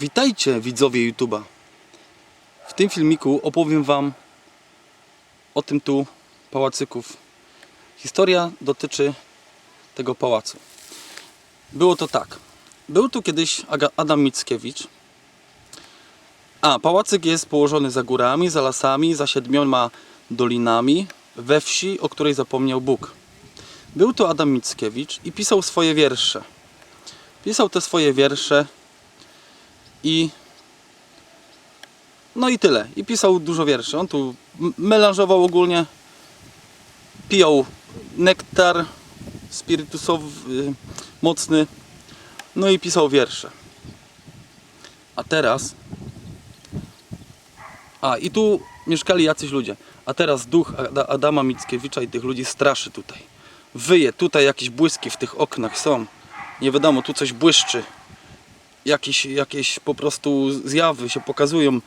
Witajcie widzowie YouTube'a. W tym filmiku opowiem Wam o tym tu pałacyków. Historia dotyczy tego pałacu. Było to tak. Był tu kiedyś Adam Mickiewicz. A, pałacyk jest położony za górami, za lasami, za siedmioma dolinami, we wsi, o której zapomniał Bóg. Był tu Adam Mickiewicz i pisał swoje wiersze. Pisał te swoje wiersze i no i tyle. I pisał dużo wierszy. On tu melanżował ogólnie, pijał nektar spirytusowy, y, mocny, no i pisał wiersze. A teraz a i tu mieszkali jacyś ludzie. A teraz duch Ada- Adama Mickiewicza i tych ludzi straszy tutaj. Wyje, tutaj jakieś błyski w tych oknach są. Nie wiadomo, tu coś błyszczy jakieś, jakieś po prostu zjawy się pokazują.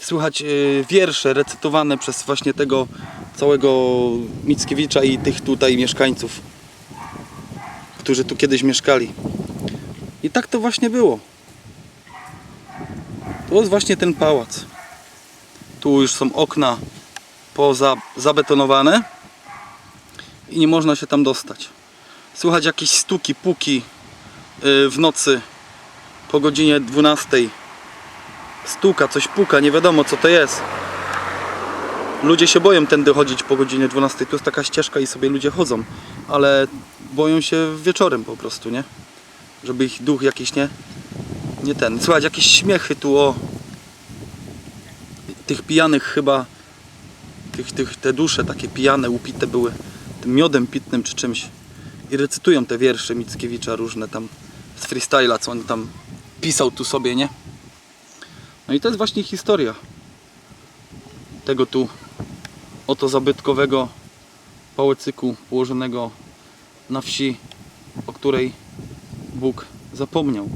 Słychać y, wiersze recytowane przez właśnie tego całego Mickiewicza i tych tutaj mieszkańców, którzy tu kiedyś mieszkali. I tak to właśnie było. To jest właśnie ten pałac. Tu już są okna poza, zabetonowane i nie można się tam dostać. Słychać jakieś stuki, puki y, w nocy po godzinie 12 stuka, coś puka, nie wiadomo co to jest. Ludzie się boją tędy chodzić po godzinie 12. Tu jest taka ścieżka i sobie ludzie chodzą, ale boją się wieczorem po prostu, nie? Żeby ich duch jakiś nie nie ten. Słychać jakieś śmiechy tu o tych pijanych chyba tych, tych te dusze takie pijane, upite były tym miodem pitnym czy czymś i recytują te wiersze Mickiewicza różne tam z freestyla, co on tam pisał tu sobie, nie? No i to jest właśnie historia tego tu oto zabytkowego pałacyku położonego na wsi, o której Bóg zapomniał.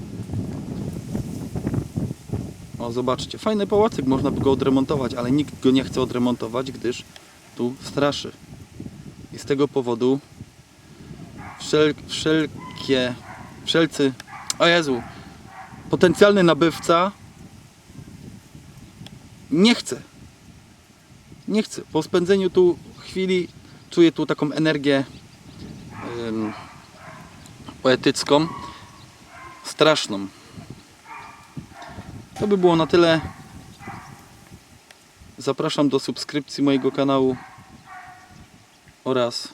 O, zobaczcie, fajny pałacyk, można by go odremontować, ale nikt go nie chce odremontować, gdyż tu straszy. I z tego powodu wszel, wszelkie, wszelcy, o Jezu, potencjalny nabywca nie chce. Nie chce. Po spędzeniu tu chwili czuję tu taką energię poetycką, straszną. To by było na tyle. Zapraszam do subskrypcji mojego kanału oraz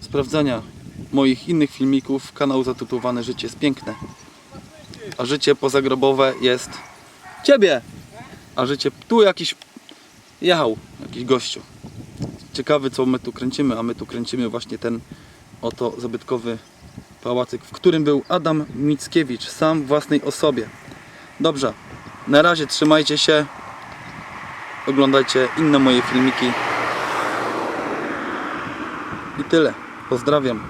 sprawdzania moich innych filmików. Kanał zatytułowany Życie jest piękne. A życie pozagrobowe jest ciebie. A życie tu jakiś jechał, jakiś gościu. Ciekawy co my tu kręcimy, a my tu kręcimy właśnie ten oto zabytkowy pałacyk, w którym był Adam Mickiewicz, sam własnej osobie. Dobrze, na razie trzymajcie się, oglądajcie inne moje filmiki. I tyle. Pozdrawiam.